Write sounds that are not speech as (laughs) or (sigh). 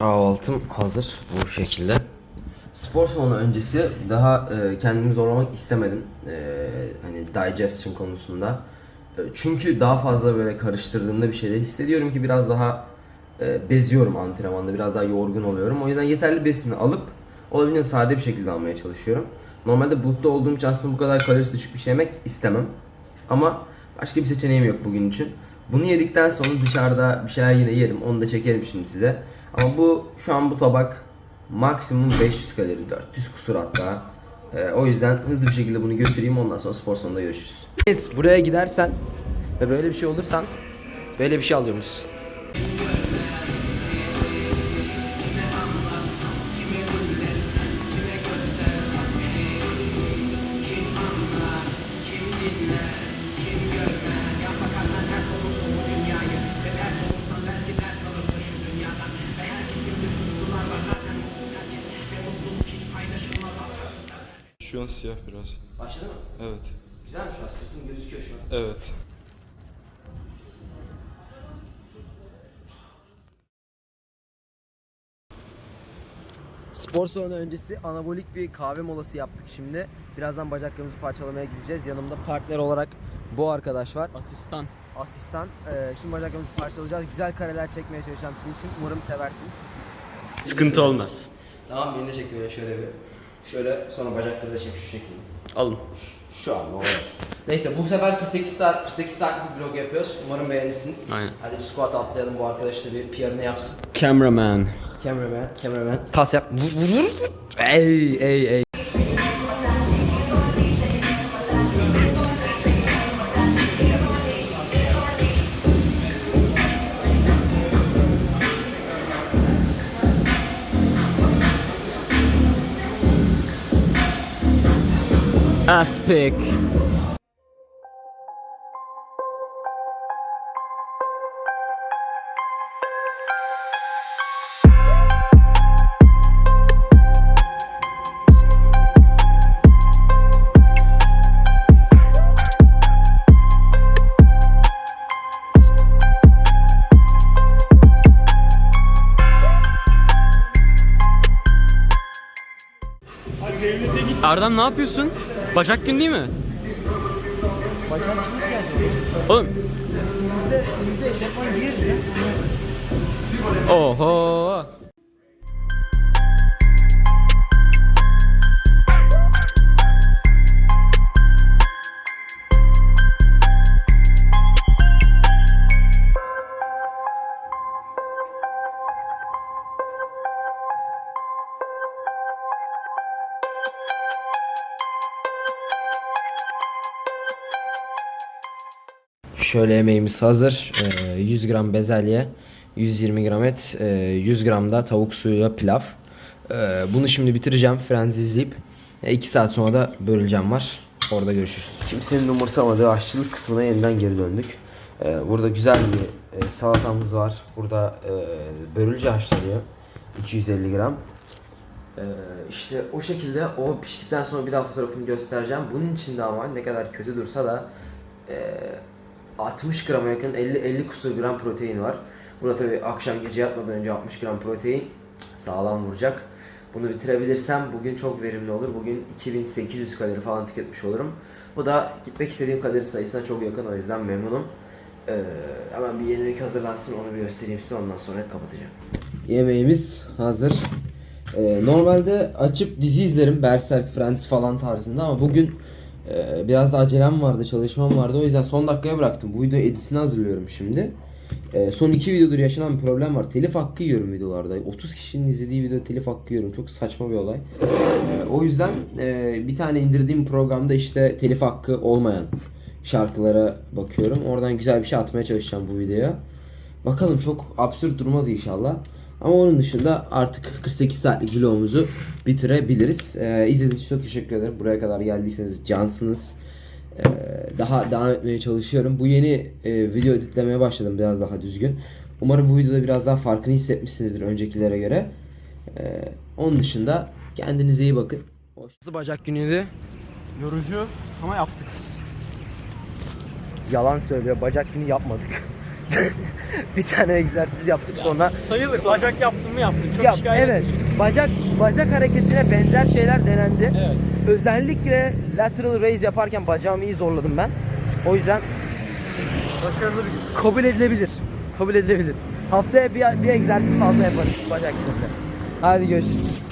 Kahvaltım hazır bu şekilde. Spor salonu öncesi daha e, kendimi zorlamak istemedim. E, hani digestion konusunda. E, çünkü daha fazla böyle karıştırdığımda bir şeyleri hissediyorum ki biraz daha e, beziyorum antrenmanda. Biraz daha yorgun oluyorum. O yüzden yeterli besini alıp olabildiğince sade bir şekilde almaya çalışıyorum. Normalde bulutta olduğum için aslında bu kadar kalorisi düşük bir şey yemek istemem. Ama başka bir seçeneğim yok bugün için. Bunu yedikten sonra dışarıda bir şeyler yine yerim. Onu da çekerim şimdi size. Ama bu şu an bu tabak maksimum 500 kalori, 400 kusur hatta. Ee, o yüzden hızlı bir şekilde bunu götüreyim ondan sonra spor salonunda görüşürüz. Buraya gidersen ve böyle bir şey olursan böyle bir şey alıyormuşsun. Şu an siyah biraz. Başladı mı? Evet. Güzel mi şu an? Sırtım gözüküyor şu an. Evet. Spor salonu öncesi anabolik bir kahve molası yaptık şimdi. Birazdan bacaklarımızı parçalamaya gideceğiz. Yanımda partner olarak bu arkadaş var. Asistan. Asistan. Ee, şimdi bacaklarımızı parçalayacağız. Güzel kareler çekmeye çalışacağım sizin için. Umarım seversiniz. Sıkıntı olmaz. Tamam beni de çek böyle şöyle bir. Şöyle sonra bacakları da çek şu şekilde. Alın. Şu an oldu. Neyse bu sefer 48 saat 48 saat bir vlog yapıyoruz. Umarım beğenirsiniz. Aynen. Hadi bir squat atlayalım bu arkadaş da bir PR'ını yapsın. Cameraman. Cameraman, cameraman. Kas yap. Vur vur vur. Ey ey ey. Aspik. Erdem ne yapıyorsun? Bacak gün değil mi? Bacak kim ihtiyacı var? Oğlum. Bizde, bizde eşofman giyeriz ya. Oho. Şöyle yemeğimiz hazır. Ee, 100 gram bezelye, 120 gram et, e, 100 gram da tavuk suyuyla pilav. Ee, Bunu şimdi bitireceğim. Frenzi izleyip 2 saat sonra da böleceğim var. Orada görüşürüz. Kimsenin umursamadığı aşçılık kısmına yeniden geri döndük. Ee, Burada güzel bir e, salatamız var. Burada e, börülce haşlanıyor. 250 gram. Ee, işte o şekilde o piştikten sonra bir daha fotoğrafını göstereceğim. Bunun içinde ama ne kadar kötü dursa da e, 60 grama yakın 50 50 kusur gram protein var. Burada tabii akşam gece yatmadan önce 60 gram protein sağlam vuracak. Bunu bitirebilirsem bugün çok verimli olur. Bugün 2800 kalori falan tüketmiş olurum. Bu da gitmek istediğim kalori sayısına çok yakın o yüzden memnunum. Ee, hemen bir yemek hazırlansın onu bir göstereyim size ondan sonra kapatacağım. Yemeğimiz hazır. Ee, normalde açıp dizi izlerim Berserk, Friends falan tarzında ama bugün e, biraz da acelem vardı, çalışmam vardı o yüzden son dakikaya bıraktım. Bu video editini hazırlıyorum şimdi. Ee, son iki videodur yaşanan bir problem var. Telif hakkı yiyorum videolarda. 30 kişinin izlediği video telif hakkı yiyorum. Çok saçma bir olay. Ee, o yüzden e, bir tane indirdiğim programda işte telif hakkı olmayan şarkılara bakıyorum. Oradan güzel bir şey atmaya çalışacağım bu videoya. Bakalım çok absürt durmaz inşallah. Ama onun dışında artık 48 saatlik vlogumuzu bitirebiliriz. Ee, izlediğiniz için çok teşekkür ederim. Buraya kadar geldiyseniz cansınız. Ee, daha devam etmeye çalışıyorum. Bu yeni e, video editlemeye başladım biraz daha düzgün. Umarım bu videoda biraz daha farkını hissetmişsinizdir öncekilere göre. Ee, onun dışında kendinize iyi bakın. Hoş. Nasıl bacak günüydü? Yorucu ama yaptık. Yalan söylüyor. Bacak günü yapmadık. (laughs) (laughs) bir tane egzersiz yaptık sonra. Sayılır. Bacak yaptın mı yaptın. Çok Ya, şikayet evet. etmeyeceksin. Bacak bacak hareketine benzer şeyler denendi. Evet. Özellikle lateral raise yaparken bacağımı iyi zorladım ben. O yüzden Başarılı bir kabul edilebilir. Kabul edilebilir. Haftaya bir, bir egzersiz fazla yaparız bacak gününde. Hadi görüşürüz.